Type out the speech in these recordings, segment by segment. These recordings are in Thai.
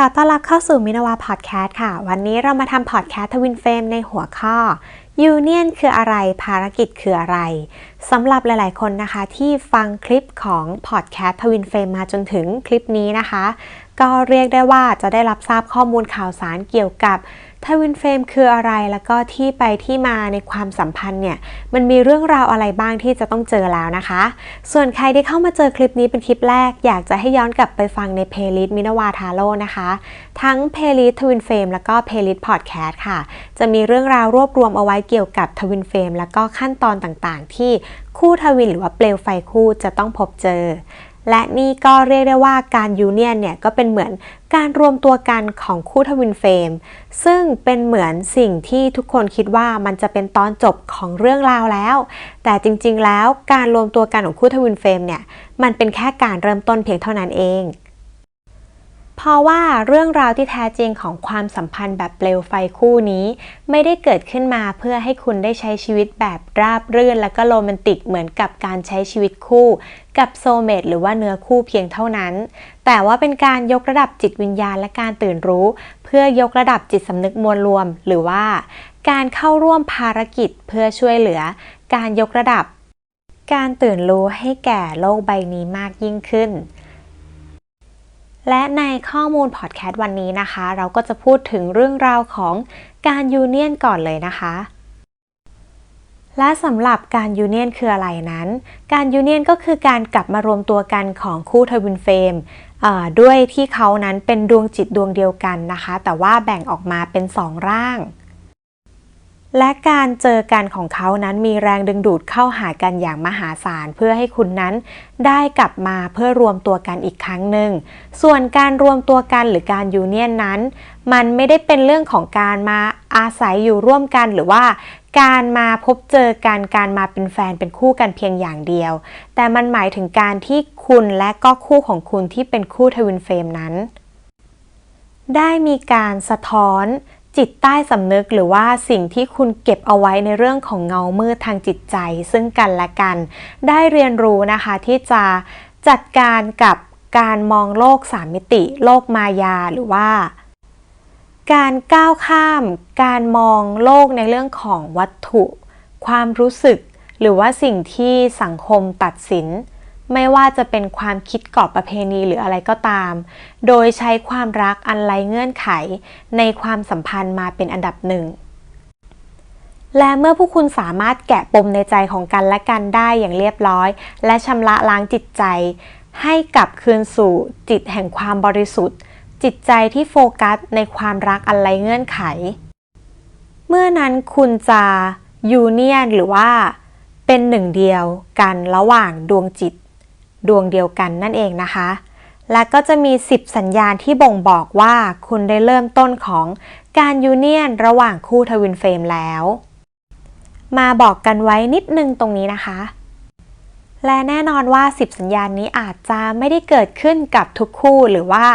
ขอต้อนรับเข้าสู่มินาวาพอดแคสต์ค่ะ วันนี้เรามาทำพอดแคสต์ทวินเฟรมในหัวข้อยูเนียนคืออะไรภารกิจคืออะไรสำหรับหลาย ๆ คนนะคะที่ฟังคลิปของพอดแคสต์ทวินเฟรมมาจนถึงคลิปนี้นะคะ ก็เรียกได้ว่าจะได้รับทราบข้อมูลข่าวสารเกี่ยวกับทวินเฟรมคืออะไรแล้วก็ที่ไปที่มาในความสัมพันธ์เนี่ย มันมีเรื่องราวอะไรบ้างที่จะต้องเจอแล้วนะคะ ส่วนใครที่เข้ามาเจอคลิปนี้เป็นคลิปแรก อยากจะให้ย้อนกลับไปฟังในเพลย์ลิสต์มินาวาทาโร่นะคะ ทั้งเพลย์ลิสต์ทวินเฟรมแล้วก็เพลย์ลิสต์พอดแคสต์ค่ะ จะมีเรื่องราวรวบรวมเอาไว้เกี่ยวกับทวินเฟรมแล้วก็ขั้นตอนต่างๆ ที่ คู่ทวินหรือว่าเปลวไฟคู่จะต้องพบเจอ และนี่ก็เรียกได้ว่าการยูเนียนเนี่ยก็เป็นเหมือนการรวมตัวกันของคู่ทวินเฟรมซึ่งเป็นเหมือนสิ่งที่ทุกคนคิดว่ามันจะเป็นตอนจบของเรื่องราวแล้ว แต่จริงๆแล้วการรวมตัวกันของคู่ทวินเฟรมเนี่ยมันเป็นแค่การเริ่มต้นเพียงเท่านั้นเอง เพราะว่าเรื่องราวที่แท้จริงของความสัมพันธ์แบบเปลวไฟคู่นี้ ไม่ได้เกิดขึ้นมาเพื่อให้คุณได้ใช้ชีวิตแบบราบรื่น และก็โรแมนติกเหมือนกับการใช้ชีวิตคู่ กับโซเมตหรือว่าเนื้อคู่เพียงเท่านั้น แต่ว่าเป็นการยกระดับจิตวิญญาณและการตื่นรู้ เพื่อยกระดับจิตสำนึกมวลรวม หรือว่า การเข้าร่วมภารกิจเพื่อช่วยเหลือ การยกระดับ การตื่นรู้ให้แก่โลกใบนี้มากยิ่งขึ้น และในข้อมูลพอดแคสต์วันนี้นะคะ เราก็จะพูดถึงเรื่องราวของการยูเนียนก่อนเลยนะคะ และสำหรับการยูเนียนคืออะไรนั้น การยูเนียนก็คือการกลับมารวมตัวกันของคู่ทวินเฟรมด้วยที่เขานั้นเป็นดวงจิตดวงเดียวกันนะคะ แต่ว่าแบ่งออกมาเป็นสองร่าง และการเจอกันของเขานั้นมีแรงดึงดูดเข้าหากันอย่างมหาศาลเพื่อให้คุณนั้นได้กลับมาเพื่อรวมตัวกันอีกครั้งหนึ่ง ส่วนการรวมตัวกันหรือการยูเนียนนั้น มันไม่ได้เป็นเรื่องของการมาอาศัยอยู่ร่วมกันหรือว่าการมาพบเจอกันการมาเป็นแฟนเป็นคู่กันเพียงอย่างเดียว แต่มันหมายถึงการที่คุณและก็คู่ของคุณที่เป็นคู่ทวินเฟรมนั้น ได้มีการสะท้อน จิตใต้สำนึกหรือว่าสิ่งที่คุณเก็บเอาไว้ในเรื่องของเงามืดทางจิตใจ ซึ่งกันและกัน ได้เรียนรู้นะคะที่จะจัดการกับการมองโลกสามมิติ โลกมายาหรือว่า การก้าวข้าม การมองโลกในเรื่องของวัตถุ ความรู้สึก หรือว่าสิ่งที่สังคมตัดสิน ไม่ว่าจะเป็นความคิดกรอบประเพณีหรืออะไรก็ตาม โดยใช้ความรักอันไร้เงื่อนไข ในความสัมพันธ์มาเป็นอันดับหนึ่ง และเมื่อผู้คุณสามารถแกะปมในใจของกันและกันได้อย่างเรียบร้อย และชำระล้างจิตใจ ให้กลับคืนสู่จิตแห่งความบริสุทธิ์ จิตใจที่โฟกัสในความรักอันไร้เงื่อนไข เมื่อนั้นคุณจะยูเนียนหรือว่าเป็นหนึ่งเดียวกันระหว่างดวงจิต ดวงเดียวกันนั่นเองนะคะ และก็จะมี 10 สัญญาณที่บ่งบอกว่าคุณได้เริ่มต้นของการยูเนียนระหว่างคู่ทวินเฟรมแล้ว มาบอกกันไว้นิดนึงตรงนี้นะคะ และแน่นอนว่า 10 สัญญาณนี้อาจจะไม่ได้เกิดขึ้นกับทุกคู่หรือว่า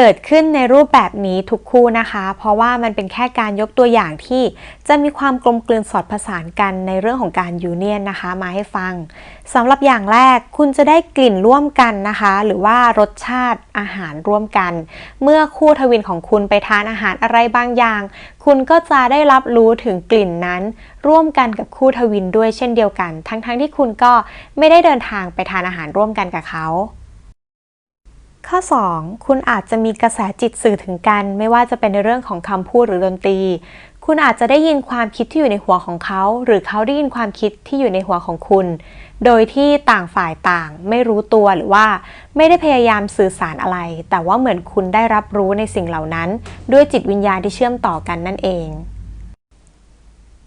เกิดขึ้นในรูปแบบนี้ทุกคู่นะคะ เพราะว่ามันเป็นแค่การยกตัวอย่างที่จะมีความกลมกลืนสอดผสานกันในเรื่องของการยูเนียนนะคะ มาให้ฟังสำหรับอย่างแรกคุณจะได้กลิ่นร่วมกันนะคะ หรือว่ารสชาติอาหารร่วมกัน เมื่อคู่ทวินของคุณไปทานอาหารอะไรบางอย่าง คุณก็จะได้รับรู้ถึงกลิ่นนั้น ร่วมกันกับคู่ทวินด้วยเช่นเดียวกัน ทั้งๆทที่คุณก็ไม่ได้เดินทางไปทานอาหารร่วมกันกับเขา ข้อ 2 คุณอาจจะมีกระแสจิตสื่อถึงกัน ไม่ว่าจะเป็นในเรื่องของคำพูดหรือดนตรี คุณอาจจะได้ยินความคิดที่อยู่ในหัวของเขา หรือเขาได้ยินความคิดที่อยู่ในหัวของคุณ โดยที่ต่างฝ่ายต่าง ไม่รู้ตัวหรือว่า ไม่ได้พยายามสื่อสารอะไร แต่ว่าเหมือนคุณได้รับรู้ในสิ่งเหล่านั้น ด้วยจิตวิญญาณที่เชื่อมต่อกันนั่นเอง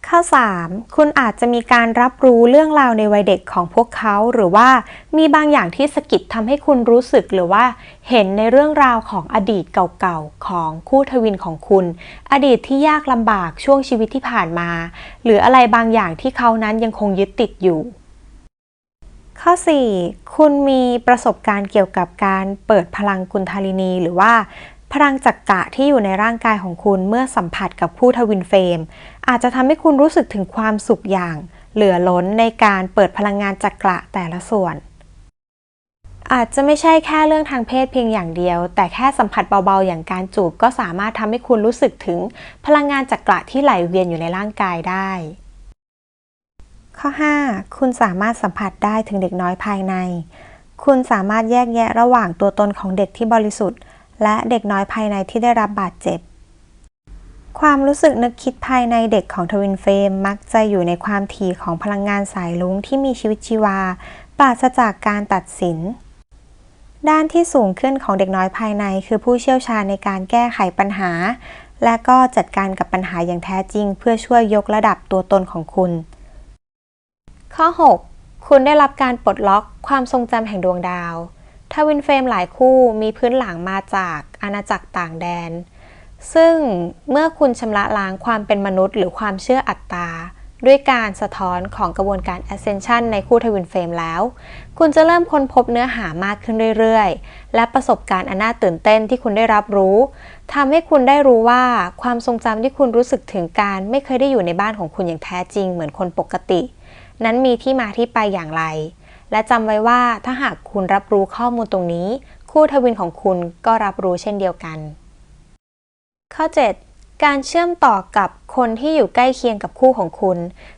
ข้อ 3. คุณอาจจะมีการรับรู้เรื่องราวในวัยเด็กของพวกเขา หรือว่ามีบางอย่างที่สะกิดทำให้คุณรู้สึกหรือว่า เห็นในเรื่องราวของอดีตเก่าๆ ของคู่ทวินของคุณ อดีตที่ยากลำบากช่วงชีวิตที่ผ่านมา หรืออะไรบางอย่างที่เขานั้นยังคงยึดติดอยู่ข้อ 4. คุณมีประสบการณ์เกี่ยวกับการเปิดพลังกุนทาลินี หรือว่า พลังจักกะที่อยู่ในร่างกายของคุณเมื่อสัมผัสกับผู้ทวินเฟรม อาจจะทำให้คุณรู้สึกถึงความสุขอย่าง เหลือล้นในการเปิดพลังงานจักระแต่ละส่วน อาจจะไม่ใช่แค่เรื่องทางเพศเพียงอย่างเดียว แต่แค่สัมผัสเบาๆ อย่างการจูบก็สามารถทำให้คุณรู้สึกถึงพลังงานจักระที่ไหลเวียนอยู่ในร่างกายได้ ข้อ 5 คุณสามารถสัมผัสได้ถึงเด็กน้อยภายใน คุณสามารถแยกแยะระหว่างตัวตนของเด็กที่บริสุทธิ์ และเด็กน้อยภายในที่ได้รับบาดเจ็บ ความรู้สึกนึกคิดภายในเด็กของทวินเฟรมมักจะอยู่ในความถี่ของพลังงานสายลุ้งที่มีชีวิตชีวา ปราศจากการตัดสิน ด้านที่สูงขึ้นของเด็กน้อยภายในคือผู้เชี่ยวชาญในการแก้ไขปัญหา และก็จัดการกับปัญหาอย่างแท้จริง เพื่อช่วยยกระดับตัวตนของคุณ ข้อ 6 คุณได้รับการปลดล็อกความทรงจำแห่งดวงดาว ทวินเฟรมหลายคู่มีพื้นหลังมาจากอาณาจักรต่างแดน ซึ่งเมื่อคุณชำระล้างความเป็นมนุษย์ หรือความเชื่ออัตตา ด้วยการสะท้อนของกระบวนการ Ascension ในคู่ทวินเฟรมแล้ว คุณจะเริ่มค้นพบเนื้อหามากขึ้นเรื่อยๆ และประสบการณ์อันน่าตื่นเต้นที่คุณได้รับรู้ทำให้คุณได้รู้ว่าความทรงจำที่คุณรู้สึกถึงการไม่เคยได้อยู่ในบ้านของคุณอย่างแท้จริงเหมือนคนปกติ นั้นมีที่มาที่ไปอย่างไร และจำไว้ว่าถ้าหากคุณรับรู้ข้อมูลตรงนี้ คู่ทวินของคุณก็รับรู้เช่นเดียวกัน ข้อ 7 การเชื่อมต่อกับคนที่อยู่ใกล้เคียงกับคู่ของคุณ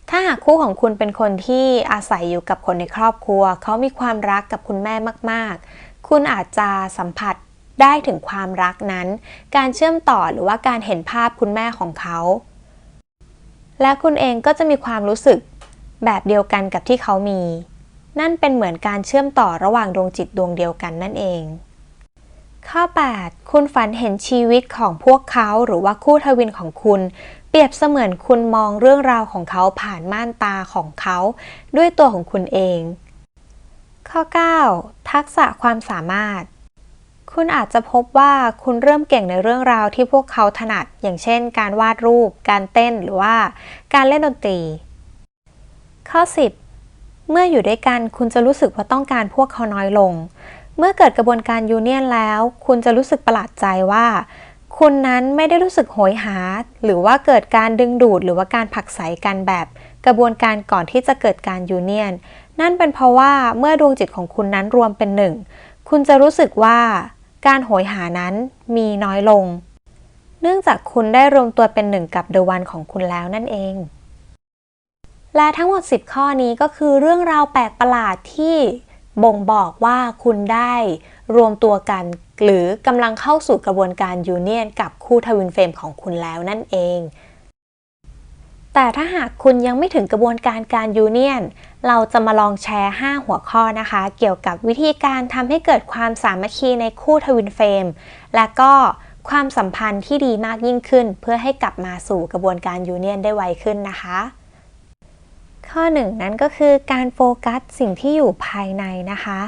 ถ้าหากคู่ของคุณเป็นคนที่อาศัยอยู่กับคนในครอบครัว เขามีความรักกับคุณแม่มาก ๆ คุณอาจจะสัมผัสได้ถึงความรักนั้น การเชื่อมต่อหรือว่าการเห็นภาพคุณแม่ของเขา และคุณเองก็จะมีความรู้สึกแบบเดียวกันกับที่เขามี นั่นเป็นเหมือนการเชื่อมต่อระหว่างดวงจิตดวงเดียวกันนั่นเอง ข้อ 8 คุณฝันเห็นชีวิตของพวกเขาหรือว่าคู่ทวินของคุณ เปรียบเสมือนคุณมองเรื่องราวของเขาผ่านม่านตาของเขา ด้วยตัวของคุณเอง ข้อ 9 ทักษะความสามารถคุณอาจจะพบว่าคุณเริ่มเก่งในเรื่องราวที่พวกเขาถนัด อย่างเช่น การวาดรูป การเต้นหรือว่า การเล่นดนตรี ข้อ 10 เมื่ออยู่ด้วยกันคุณจะรู้สึกว่าต้องการพวกเขาน้อยลง เมื่อเกิดกระบวนการยูเนียนแล้ว คุณจะรู้สึกประหลาดใจว่า คุณนั้นไม่ได้รู้สึกโหยหา หรือว่าเกิดการดึงดูดหรือว่าการผลักไสกันแบบ กระบวนการก่อนที่จะเกิดการยูเนียน นั่นเป็นเพราะว่าเมื่อดวงจิตของคุณนั้นรวมเป็นหนึ่งคุณจะรู้สึกว่าการโหยหานั้นมีน้อยลง เนื่องจากคุณได้รวมตัวเป็นหนึ่งกับเดวันของคุณแล้วนั่นเอง และทั้งหมด 10 ข้อนี้ก็คือเรื่องราวแปลกประหลาดที่บ่งบอกว่าคุณได้รวมตัวกัน หรือกำลังเข้าสู่กระบวนการยูเนียนกับคู่ทวินเฟรมของคุณแล้วนั่นเอง แต่ถ้าหากคุณยังไม่ถึงกระบวนการการยูเนียน เราจะมาลองแชร์ 5 หัวข้อนะคะ เกี่ยวกับวิธีการทำให้เกิดความสามัคคีในคู่ทวินเฟรมและก็ความสัมพันธ์ที่ดีมากยิ่งขึ้น เพื่อให้กลับมาสู่กระบวนการยูเนียนได้ไวขึ้นนะคะ ข้อหนึ่งนั้นก็คือการโฟกัสสิ่งที่อยู่ภายในนะคะ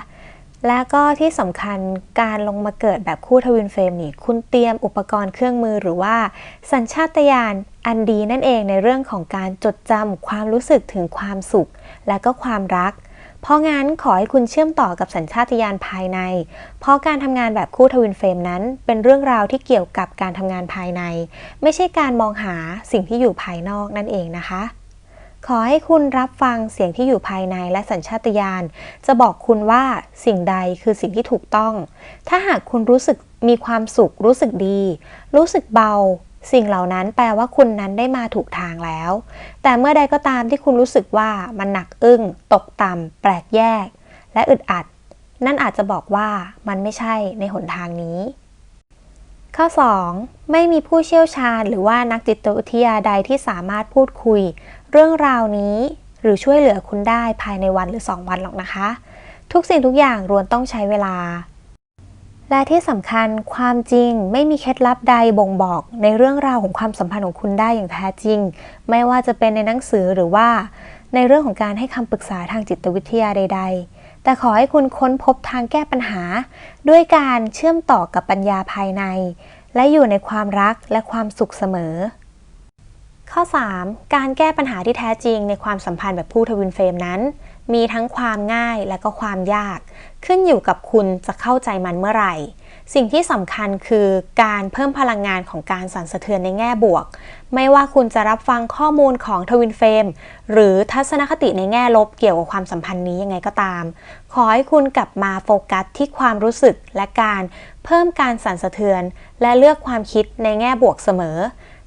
และก็ที่สำคัญการลงมาเกิดแบบคู่ทวินเฟรมนี่คุณเตรียมอุปกรณ์เครื่องมือหรือว่า สัญชาตญาณอันดีนั่นเองในเรื่องของการจดจำความรู้สึกถึงความสุข และก็ความรัก เพราะงั้นขอให้คุณเชื่อมต่อกับสัญชาตญาณภายใน เพราะการทำงานแบบคู่ทวินเฟรมนั้น เป็นเรื่องราวที่เกี่ยวกับการทำงานภายใน ไม่ใช่การมองหาสิ่งที่อยู่ภายนอกนั่นเองนะคะ ขอให้คุณรับฟังเสียงที่อยู่ภายในและสัญชาตญาณจะบอกคุณว่าสิ่งใดคือสิ่งที่ถูกต้อง ถ้าหากคุณรู้สึกมีความสุข รู้สึกดี รู้สึกเบา สิ่งเหล่านั้นแปลว่าคุณนั้นได้มาถูกทางแล้ว แต่เมื่อใดก็ตามที่คุณรู้สึกว่ามันหนักอึ้ง ตกต่ำแปลกแยก และอึดอัด นั่นอาจจะบอกว่ามันไม่ใช่ในหนทางนี้ข้อ 2. ไม่มีผู้เชี่ยวชาญหรือว่านักจิตวิทยาใดที่สามารถพูดคุย เรื่องราวนี้ หรือช่วยเหลือคุณได้ภายในวันหรือ 2 วันหรอกนะคะ ทุกสิ่งทุกอย่างรวนต้องใช้เวลา และที่สำคัญความจริงไม่มีเคล็ดลับใดบ่งบอกในเรื่องราวของความสัมพันธ์ของคุณได้อย่างแท้จริง ไม่ว่าจะเป็นในหนังสือหรือว่า ในเรื่องของการให้คำปรึกษาทางจิตวิทยาใด ๆแต่ขอให้คุณค้นพบทางแก้ปัญหา ด้วยการเชื่อมต่อกับปัญญาภายใน และอยู่ในความรักและความสุขเสมอ ข้อ 3. การแก้ปัญหาที่แท้จริงในความสัมพันธ์แบบคู่ทวินเฟรมนั้น มีทั้งความง่ายและก็ความยาก ขึ้นอยู่กับคุณจะเข้าใจมันเมื่อไหร่ สิ่งที่สำคัญคือการเพิ่มพลังงานของการสั่นสะเทือนในแง่บวก ไม่ว่าคุณจะรับฟังข้อมูลของทวินเฟรมหรือทัศนคติในแง่ลบเกี่ยวกับความสัมพันธ์นี้ยังไงก็ตาม ขอให้คุณกลับมาโฟกัสที่ความรู้สึกและการเพิ่มการสั่นสะเทือน และเลือกความคิดในแง่บวกเสมอ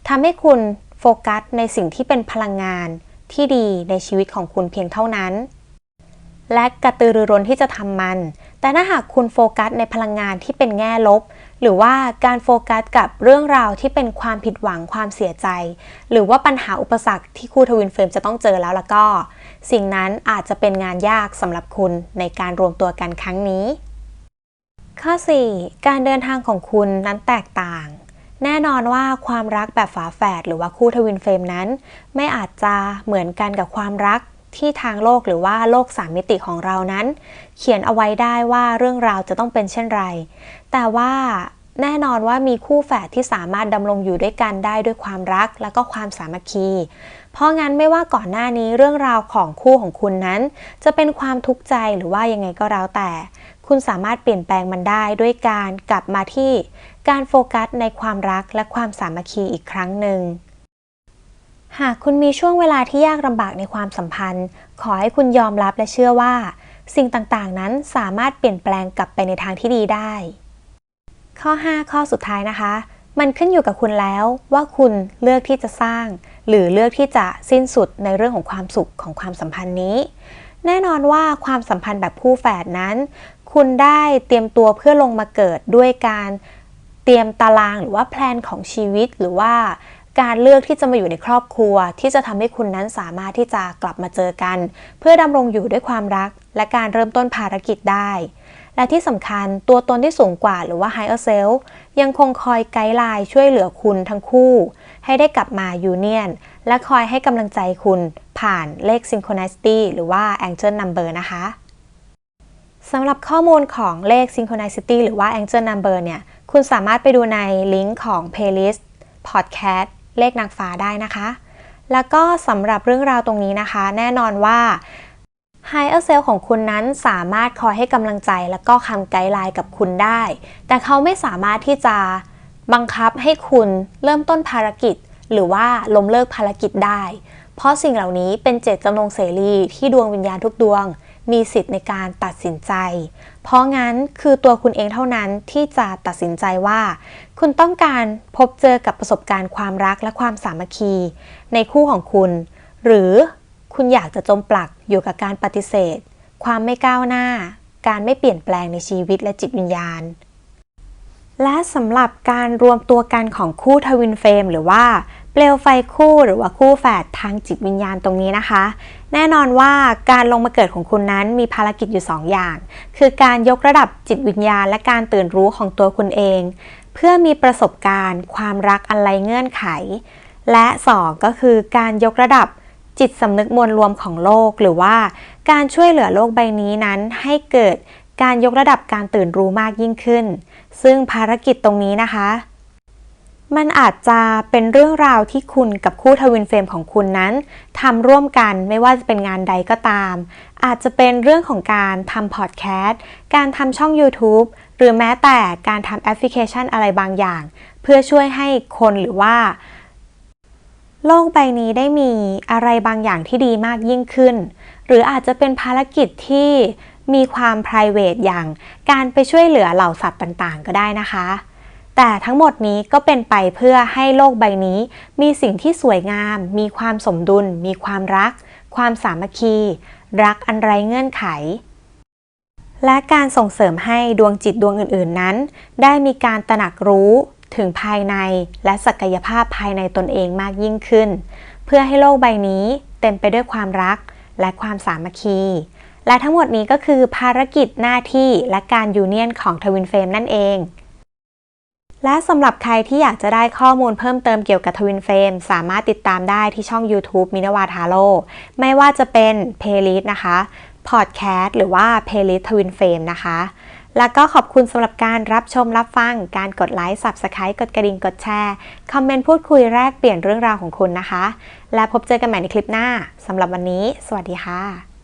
ทำให้คุณ โฟกัสในสิ่งที่เป็นพลังงานที่ดีในชีวิตของคุณเพียงเท่านั้น และกระตือรือร้นที่จะทำมัน แต่ถ้าหากคุณโฟกัสในพลังงานที่เป็นแง่ลบ หรือว่าการโฟกัสกับเรื่องราวที่เป็นความผิดหวังความเสียใจ หรือว่าปัญหาอุปสรรคที่คู่ทวินเฟรมจะต้องเจอแล้วแล้วก็ สิ่งนั้นอาจจะเป็นงานยากสำหรับคุณในการรวมตัวกันครั้งนี้ ข้อ 4 การเดินทางของคุณนั้นแตกต่าง แน่นอนว่าความรักแบบฝาแฝดหรือว่าคู่ทวินเฟรมนั้น ไม่อาจจะเหมือนกันกับความรักที่ทางโลกหรือว่าโลกสามมิติของเรานั้น เขียนเอาไว้ได้ว่าเรื่องราวจะต้องเป็นเช่นไร แต่ว่าแน่นอนว่ามีคู่แฝดที่สามารถดำรงอยู่ด้วยกันได้ด้วยความรักและก็ความสามัคคี เพราะงั้นไม่ว่าก่อนหน้านี้เรื่องราวของคู่ของคุณนั้น จะเป็นความทุกข์ใจหรือว่ายังไงก็แล้วแต่ คุณสามารถเปลี่ยนแปลงมันได้ด้วยการกลับมาที่ การโฟกัสในความรักและความสามัคคีอีกครั้งหนึ่ง หากคุณมีช่วงเวลาที่ยากลำบากในความสัมพันธ์ ขอให้คุณยอมรับและเชื่อว่า สิ่งต่างๆ นั้นสามารถเปลี่ยนแปลงกลับไปในทางที่ดีได้ ข้อ 5 ข้อสุดท้ายนะคะ มันขึ้นอยู่กับคุณแล้วว่าคุณเลือกที่จะสร้าง หรือเลือกที่จะสิ้นสุดในเรื่องของความสุขของความสัมพันธ์นี้ แน่นอนว่าความสัมพันธ์แบบคู่แฝดนั้น คุณได้เตรียมตัวเพื่อลงมาเกิดด้วยการ เตรียมตารางหรือว่าแพลนของชีวิตหรือว่าการเลือกที่จะมาอยู่ในครอบครัว ที่จะทำให้คุณนั้นสามารถที่จะกลับมาเจอกัน เพื่อดำรงอยู่ด้วยความรัก และการเริ่มต้นภารกิจได้ และที่สำคัญตัวตนที่สูงกว่าหรือว่า higher self ยังคงคอยไกด์ไลน์ช่วยเหลือคุณทั้งคู่ ให้ได้กลับมายูเนียนและคอยให้กำลังใจคุณผ่านเลข synchronicity หรือว่า angel number นะคะสำหรับข้อมูลของเลข synchronicity หรือว่า angel number เนี่ย คุณสามารถไปดูในลิงก์ของ playlist podcast เลขนางฟ้าได้นะคะ แล้วก็สำหรับเรื่องราวตรงนี้นะคะ แน่นอนว่า Higher Self ของคุณนั้นสามารถคอยให้กำลังใจและก็คำไกด์ไลน์กับคุณได้ แต่เขาไม่สามารถที่จะบังคับให้คุณเริ่มต้นภารกิจ หรือว่าล้มเลิกภารกิจได้ เพราะสิ่งเหล่านี้เป็นเจตจำนงเสรีที่ดวงวิญญาณทุกดวง มีสิทธิ์ในการตัดสินใจ เพราะงั้นคือตัวคุณเองเท่านั้นที่จะตัดสินใจว่า คุณต้องการพบเจอกับประสบการณ์ความรักและความสามัคคี ในคู่ของคุณ หรือคุณอยากจะจมปลักอยู่กับการปฏิเสธ ความไม่ก้าวหน้า การไม่เปลี่ยนแปลงในชีวิตและจิตวิญญาณ และสำหรับการรวมตัวกันของคู่ทวินเฟรมหรือว่าเปลวไฟคู่หรือว่าคู่แฝดทางจิตวิญญาณตรงนี้นะคะ แน่นอนว่าการลงมาเกิดของคุณนั้นมีภารกิจอยู่ 2 อย่าง คือการยกระดับจิตวิญญาณ และการตื่นรู้ของตัวคุณเอง เพื่อมีประสบการณ์ ความรักอันไรเงื่อนไข และ 2 ก็คือการยกระดับจิตสำนึกมวลรวมของโลก หรือว่าการช่วยเหลือโลกใบนี้นั้นให้เกิดการยกระดับการตื่นรู้มากยิ่งขึ้น ซึ่งภารกิจตรงนี้นะคะ มันอาจจะเป็นเรื่องราวที่คุณกับคู่ทวินเฟรมของคุณนั้นทำร่วมกันไม่ว่าจะเป็นงานใดก็ตาม อาจจะเป็นเรื่องของการทำพอดแคสต์การทำช่อง YouTube หรือแม้แต่การทำแอปพลิเคชันอะไรบางอย่าง เพื่อช่วยให้คนหรือว่า โลกใบนี้ได้มีอะไรบางอย่างที่ดีมากยิ่งขึ้น หรืออาจจะเป็นภารกิจที่มีความ p r i v a t อย่าง การไปช่วยเหลือเหล่าสัตว์ต่างๆ ก็ได้นะคะ แต่ทั้งหมดนี้ก็เป็นไปเพื่อให้โลกใบนี้ มีสิ่งที่สวยงาม มีความสมดุล มีความรัก ความสามัคคี รักอันไรเงื่อนไข และการส่งเสริมให้ดวงจิตดวงอื่น ๆนั้น ได้มีการตระหนักรู้ถึงภายในและศักยภาพภายในตนเองมากยิ่งขึ้น เพื่อให้โลกใบนี้เต็มไปด้วยความรักและความสามัคคีและทั้งหมดนี้ก็คือภารกิจหน้าที่และการยูเนียนของทวินเฟรมนั่นเอง และสำหรับใครที่อยากจะได้ข้อมูลเพิ่มเติมเกี่ยวกับทวินเฟรมสามารถติดตามได้ที่ช่อง YouTube มินวาทาโร่ไม่ว่าจะเป็นเพลย์ลิสต์นะคะพอดแคสต์หรือว่าเพลย์ลิสต์ทวินเฟรมนะคะ แล้วก็ขอบคุณสำหรับการรับชมรับฟัง การกดไลค์ Subscribe กดกระดิ่งกดแชร์ คอมเมนต์พูดคุยแลกเปลี่ยนเรื่องราวของคุณนะคะ และพบเจอกันใหม่ในคลิปหน้าสำหรับวันนี้ สวัสดีค่ะ